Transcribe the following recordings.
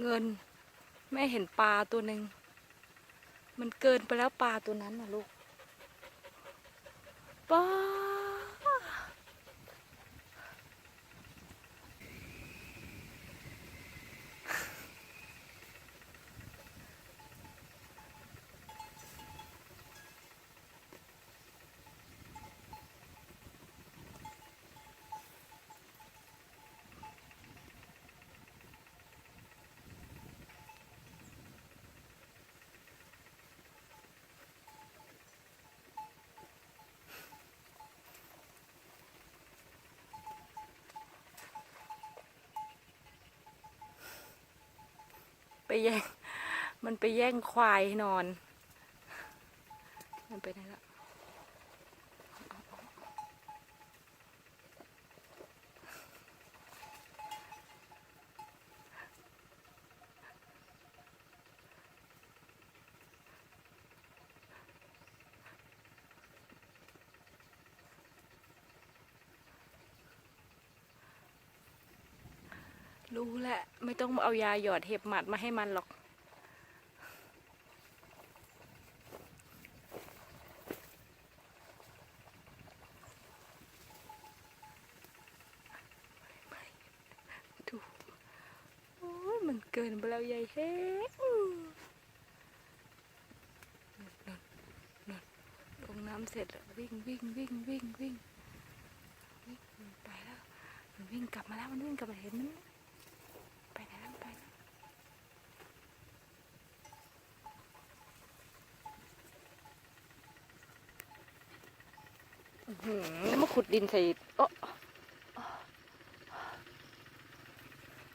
เงิน แม่เห็นปลาตัวหนึ่ง มันเกินไปแล้วปลาตัวนั้นนะลูกปลา ไปแย่ง มันไปแย่งควายนอน มันไปไหนละ รู้แหละ ไม่ต้องเอายาหยอดเห็บหมัดมาให้มันหรอก ดู โอ้ยมันเกินไปแล้วยายเฮ้นั่นนั่นลงน้ำเสร็จแล้ววิ่งวิ่งวิ่งวิ่งวิ่งวิ่งไปแล้ว มันวิ่งกลับมาแล้ว มันวิ่งกลับมาเห็นมันไหมไปไหนแล้วไปแล้วอื้อหือแล้ว มาขุดดินใส่โอะ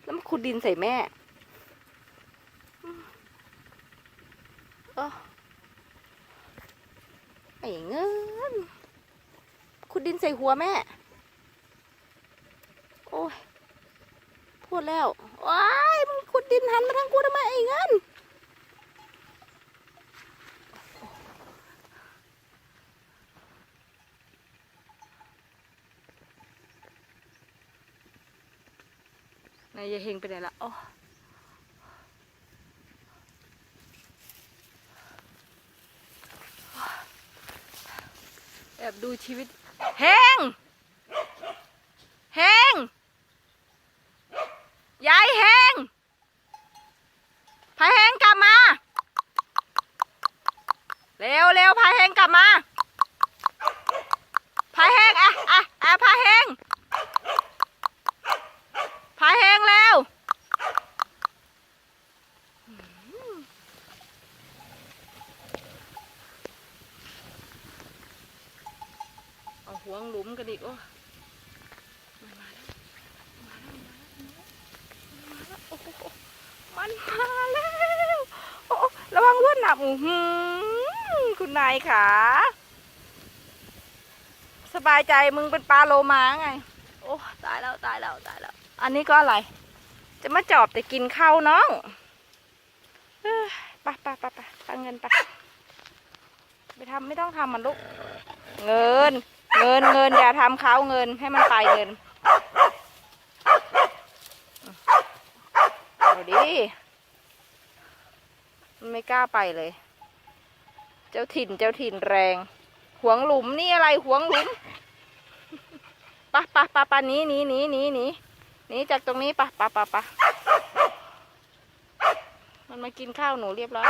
แล้วมาขุดดินใส่แม่อืมเออไอ้เงินขุดดินใส่หัวแม่ โอ้ยพูดแล้วว้ายมึงขุดดินหันมาทางกูทำไมไอ้เงิน นายยายเฮงไปไหนละอ๋อแอบดูชีวิตเฮงเฮงยายเฮงพายเฮงกลับมา เร็วเร็วพายเฮงกลับมาพายเฮงอะอะอะพายเฮง พายแหงแล้ว เอา ห่วงหลุมกันอีกโอ้มันมาแล้วมาแล้วมาแล้วมาแล้วโอ้โหมันมาแล้วโอ้ระวังลวดหนับอื้อหือคุณนายขาสบายใจมึงเป็นปลาโลมาไง โอ้ตายแล้วตายแล้วตายแล้ว อันนี้ก็อะไร จะมาจอบแต่กินข้าวน้องไปไปไปไปไปเงินไปไปทำไม่ต้องทำมันลูก เงิน เงินเงินอย่าทำเขาเงินให้มันไปเงินเอาดิมันไม่กล้าไปเลย เจ้าถิ่นเจ้าถิ่นแรง หวงหลุมนี่อะไรหวงหลุมปะปะปะปะนีหนีหนีหนีหนีหนีจากตรงนี้ปะปะปะปะมันมากินข้าวหนูเรียบร้อย